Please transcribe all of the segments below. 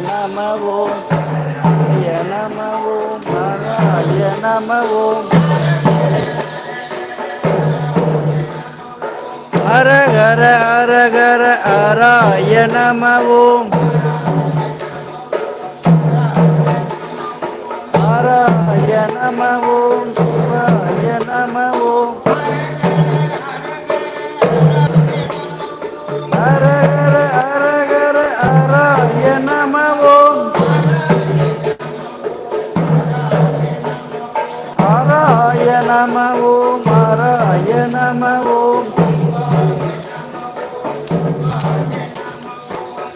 నమ ఓం నారాయ నమ ఓం నారాయ నమ ఓం అరగర అరగర అరాయ నమ. ఓం అరాయ నమ ఓం శివాయ நம ஓம் அராய நம ஓம்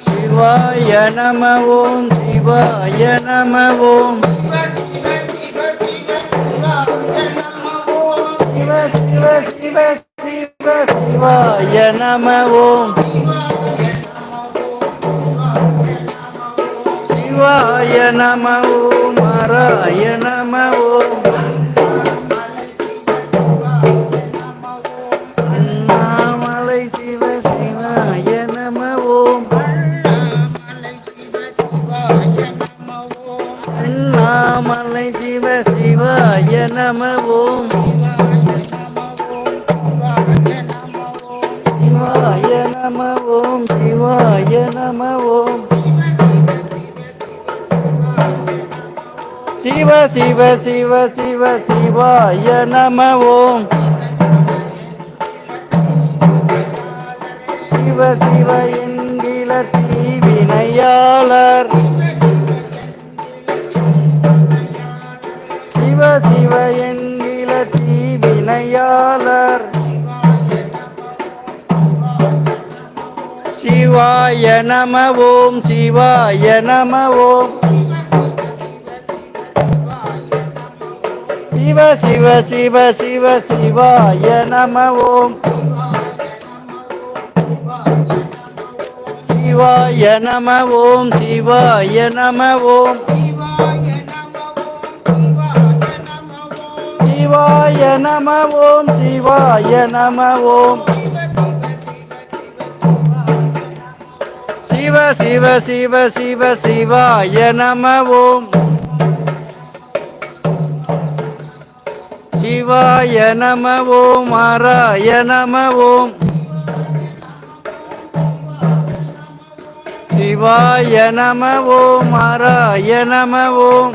சிவாய நம ஓம் சிவாய நம ஓம் சிவ சிவ சிவ சிவ சிவாய நம ஓம் சிவாய நம ஓம் ஹராய நம ஓம் நம ஓம் சிவாய நம ஓம் சிவாய நம ஓம் சிவ சிவ சிவ சிவ சிவாய நம ஓம் சிவ சிவ என்கிற தீவினையாளர். சிவ சிவ என்கிற தீவினையாளர். சிவாய நம ஓம் சிவாய நம ஓம் சிவ சிவ சிவ சிவ சிவாய நம ஓம் சிவாய நம ஓம் சிவாய நம ஓம் சிவாய நம ஓம் சிவாய நம ஓம் சிவ சிவ சிவ சிவ சிவாய நம ஓம் சிவாய நம ஓம் ஹராய நம ஓம் சிவாய நம ஓம் ஹராய நம ஓம்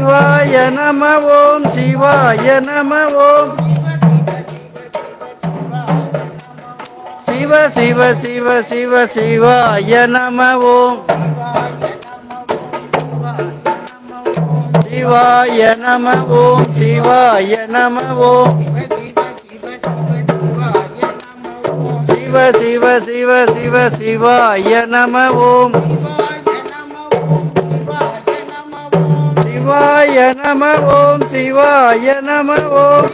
சிவாய நம ஓம் சிவாய நம ஓம் சிவ சிவ சிவ சிவ சிவாய நம ஓம் சிவாய நம ஓம் சிவாய நம ஓம் சிவ சிவ சிவ சிவ சிவாய நம ஓம் நம ஓம் சிவாய நம ஓம்